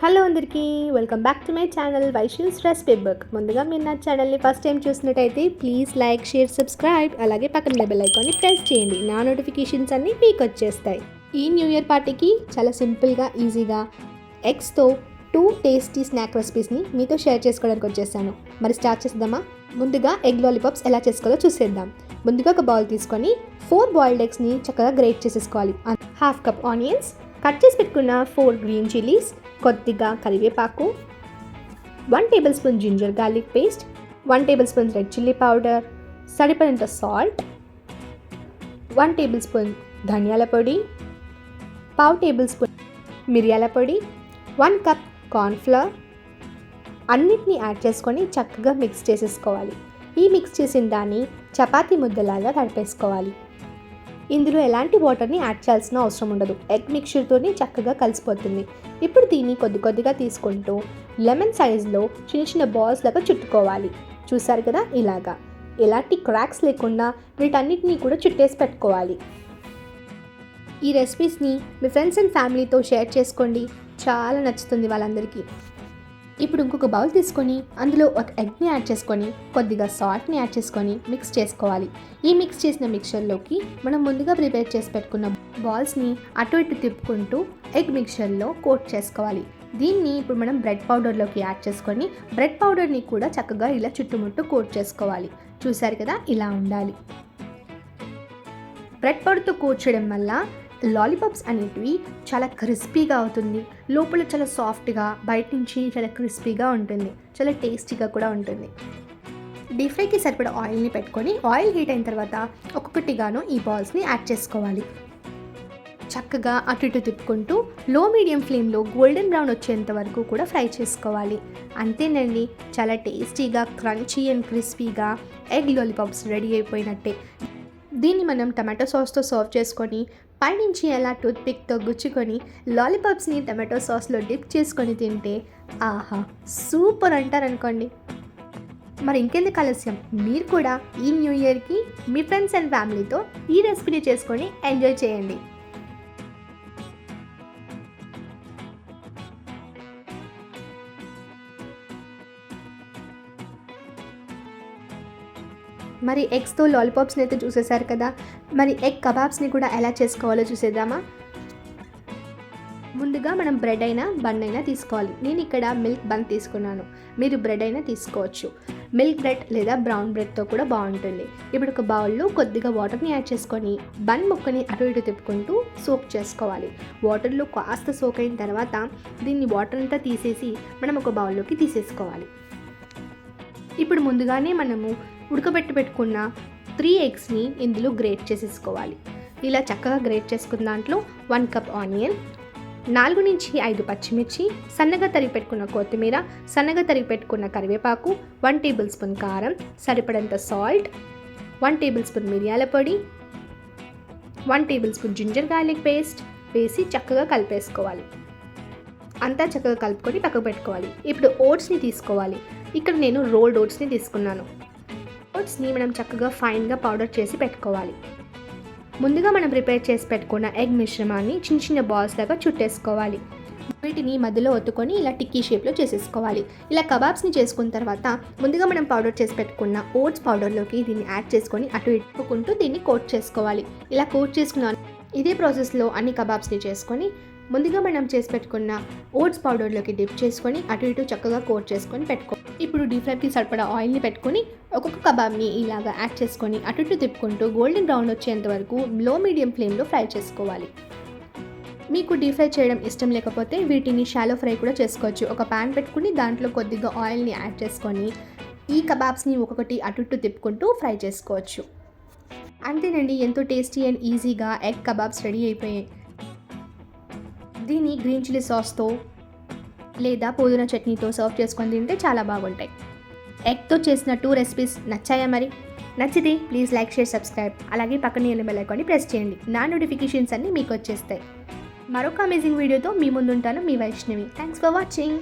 Hello అందరికీ welcome back to my channel Vaishu's recipe book. ముందుగా మీరు నా ఛానల్ని ఫస్ట్ టైం చూసినట్టయితే ప్లీజ్ లైక్ షేర్ సబ్స్క్రైబ్ అలాగే పక్కన బెల్ ఐకాన్ని ప్రెస్ చేయండి. నా నోటిఫికేషన్స్ అన్నీ మీకు వచ్చేస్తాయి. ఈ న్యూ ఇయర్ పార్టీకి చాలా సింపుల్గా ఈజీగా ఎగ్స్తో టూ టేస్టీ స్నాక్ రెసిపీస్ని మీతో షేర్ చేసుకోవడానికి వచ్చేసాను. మరి స్టార్ట్ చేద్దామా? ముందుగా ఎగ్ లాలీపాప్స్ ఎలా చేసుకోవాలో చూసేద్దాం. ముందుగా ఒక బౌల్ తీసుకొని ఫోర్ బాయిల్డ్ ఎగ్స్ని చక్కగా గ్రేట్ చేసేసుకోవాలి. హాఫ్ కప్ ఆనియన్స్ కట్ చేసి పెట్టుకున్న ఫోర్ గ్రీన్ చిల్లీస్ కొద్దిగా కరివేపాకు one tablespoon ginger garlic paste one tablespoon red chilli powder సరిపడినంత సాల్ట్ వన్ టేబుల్ స్పూన్ ధనియాల పొడి పావు టేబుల్ స్పూన్ మిరియాల పొడి వన్ కప్ కార్న్ఫ్లవర్ అన్నిటినీ యాడ్ చేసుకొని చక్కగా మిక్స్ చేసేసుకోవాలి. ఈ మిక్స్ చేసిన దాన్ని చపాతీ ముద్దలాగా తడిపేసుకోవాలి ఇందులో ఎలాంటి వాటర్ని యాడ్ చేయాల్సిన అవసరం ఉండదు. ఎగ్ మిక్చర్తోనే చక్కగా కలిసిపోతుంది. ఇప్పుడు దీన్ని కొద్ది కొద్దిగా తీసుకుంటూ లెమన్ సైజ్లో చిన్న చిన్న బాల్స్ లాగా చుట్టుకోవాలి. చూసారు కదా? ఇలాగా. ఎలాంటి క్రాక్స్ లేకుండా వీటన్నిటినీ కూడా చుట్టేసి పెట్టుకోవాలి. ఈ రెసిపీస్ని మీ ఫ్రెండ్స్ అండ్ ఫ్యామిలీతో షేర్ చేసుకోండి. చాలా నచ్చుతుంది వాళ్ళందరికీ. ఇప్పుడు ఇంకొక బౌల్ తీసుకొని అందులో ఒక ఎగ్ని యాడ్ చేసుకొని కొద్దిగా సాల్ట్ని యాడ్ చేసుకొని మిక్స్ చేసుకోవాలి. ఈ మిక్స్ చేసిన మిక్చర్లోకి మనం ముందుగా ప్రిపేర్ చేసి పెట్టుకున్న బాల్స్ని అటు ఇటు తిప్పుకుంటూ ఎగ్ మిక్చర్లో కోట్ చేసుకోవాలి. దీన్ని ఇప్పుడు మనం బ్రెడ్ పౌడర్లోకి యాడ్ చేసుకొని బ్రెడ్ పౌడర్ని కూడా చక్కగా ఇలా చుట్టుముట్టు కోట్ చేసుకోవాలి. చూసారు కదా? ఇలా ఉండాలి. బ్రెడ్ పౌడర్తో కోట్ చేయడం వల్ల లాలీపాప్స్ అనేటివి చాలా క్రిస్పీగా అవుతుంది. లోపల చాలా సాఫ్ట్గా బయట నుంచి చాలా క్రిస్పీగా ఉంటుంది. చాలా టేస్టీగా కూడా ఉంటుంది. డీప్ ఫ్రైకి సరిపడా ఆయిల్ని పెట్టుకొని ఆయిల్ హీట్ అయిన తర్వాత ఒక్కొక్కటిగాను ఈ బాల్స్ని యాడ్ చేసుకోవాలి. చక్కగా అటు ఇటు తిప్పుకుంటూ లో మీడియం ఫ్లేమ్లో గోల్డెన్ బ్రౌన్ వచ్చేంత వరకు కూడా ఫ్రై చేసుకోవాలి. అంతేనండి చాలా టేస్టీగా క్రంచీ అండ్ క్రిస్పీగా ఎగ్ లాలీపాప్స్ రెడీ అయిపోయినట్టే. దీన్ని మనం టమాటో సాస్తో సర్వ్ చేసుకొని పైనుంచి ఎలా టూత్పిక్తో గుచ్చుకొని లాలీపాప్స్ని టమాటో సాస్లో డిప్ చేసుకొని తింటే ఆహా సూపర్ అంటారనుకోండి మరి ఇంకెందుకు ఆలస్యం? మీరు కూడా ఈ న్యూ ఇయర్కి మీ ఫ్రెండ్స్ అండ్ ఫ్యామిలీతో ఈ రెసిపీని చేసుకొని ఎంజాయ్ చేయండి. మరి ఎగ్స్తో లాలీపాప్స్ని అయితే చూసేశారు కదా మరి ఎగ్ కబాబ్స్ని కూడా ఎలా చేసుకోవాలో చూసేద్దామా? ముందుగా మనం బ్రెడ్ అయినా బన్ అయినా తీసుకోవాలి. నేను ఇక్కడ మిల్క్ బన్ తీసుకున్నాను. మీరు బ్రెడ్ అయినా తీసుకోవచ్చు. మిల్క్ బ్రెడ్ లేదా బ్రౌన్ బ్రెడ్తో కూడా బాగుంటుంది. ఇప్పుడు ఒక బౌల్లో కొద్దిగా వాటర్ని యాడ్ చేసుకొని బన్ ముక్కని అటు ఇటు తిప్పుకుంటూ సోక్ చేసుకోవాలి. వాటర్లో కాస్త సోక్ అయిన తర్వాత దీన్ని వాటర్ అంతా తీసేసి మనం ఒక బౌల్లోకి తీసేసుకోవాలి. ఇప్పుడు ముందుగానే మనము ఉడకబెట్టి పెట్టుకున్న త్రీ ఎగ్స్ని ఇందులో గ్రేట్ చేసేసుకోవాలి. ఇలా చక్కగా గ్రేట్ చేసుకున్న దాంట్లో వన్ కప్ ఆనియన్ నాలుగు నుంచి ఐదు పచ్చిమిర్చి సన్నగా తరిగి పెట్టుకున్న కొత్తిమీర సన్నగా తరిగి పెట్టుకున్న కరివేపాకు వన్ టేబుల్ స్పూన్ కారం సరిపడంత సాల్ట్ వన్ టేబుల్ స్పూన్ మిరియాల పొడి one tablespoon ginger garlic paste వేసి చక్కగా కలిపేసుకోవాలి. అంతా చక్కగా కలుపుకొని పక్కకు పెట్టుకోవాలి. ఇప్పుడు ఓట్స్ని తీసుకోవాలి. ఇక్కడ నేను రోల్డ్ ఓట్స్ని తీసుకున్నాను. ఓట్స్ని మనం చక్కగా ఫైన్గా పౌడర్ చేసి పెట్టుకోవాలి. ముందుగా మనం ప్రిపేర్ చేసి పెట్టుకున్న ఎగ్ మిశ్రమాన్ని చిన్న చిన్న బాల్స్ లాగా చుట్టేసుకోవాలి. వీటిని మధ్యలో ఒత్తుకొని ఇలా టిక్కీ షేప్లో చేసేసుకోవాలి. ఇలా కబాబ్స్ని చేసుకున్న తర్వాత ముందుగా మనం పౌడర్ చేసి పెట్టుకున్న ఓట్స్ పౌడర్లోకి దీన్ని యాడ్ చేసుకొని అటు ఇట్టుకుంటూ దీన్ని కోట్ చేసుకోవాలి. ఇలా కోట్ చేసుకున్న ఇదే ప్రాసెస్లో అన్ని కబాబ్స్ని చేసుకొని ముందుగా మనం చేసి పెట్టుకున్న ఓట్స్ పౌడర్లోకి డిప్ చేసుకొని అటు ఇటు చక్కగా కోట్ చేసుకొని పెట్టుకో. ఇప్పుడు డీప్ ఫ్రైకి సరిపడా ఆయిల్ని పెట్టుకొని ఒక్కొక్క కబాబ్ని ఇలాగా యాడ్ చేసుకొని అటు ఇటు తిప్పుకుంటూ గోల్డెన్ బ్రౌన్ వచ్చేంత వరకు లో మీడియం ఫ్లేమ్లో ఫ్రై చేసుకోవాలి. మీకు డీప్ ఫ్రై చేయడం ఇష్టం లేకపోతే వీటిని షాలో ఫ్రై కూడా చేసుకోవచ్చు. ఒక ప్యాన్ పెట్టుకుని దాంట్లో కొద్దిగా ఆయిల్ని యాడ్ చేసుకొని ఈ కబాబ్స్ని ఒక్కొక్కటి అటు ఇటు తిప్పుకుంటూ ఫ్రై చేసుకోవచ్చు. అంతేనండి ఎంతో టేస్టీ అండ్ ఈజీగా ఎగ్ కబాబ్స్ రెడీ అయిపోయాయి. దీన్ని గ్రీన్ చిల్లీ సాస్తో లేదా పుదీనా చట్నీతో సర్వ్ చేసుకొని తింటే చాలా బాగుంటాయి. ఎగ్తో చేసిన టూ రెసిపీస్ నచ్చాయా మరి? నచ్చితే ప్లీజ్ లైక్ షేర్ సబ్స్క్రైబ్. అలాగే పక్కన బెల్ ఐకాన్ని ప్రెస్ చేయండి. నా నోటిఫికేషన్స్ అన్నీ మీకు వచ్చేస్తాయి. మరొక అమేజింగ్ వీడియోతో మీ ముందుంటాను మీ వైష్ణవి. Thanks for watching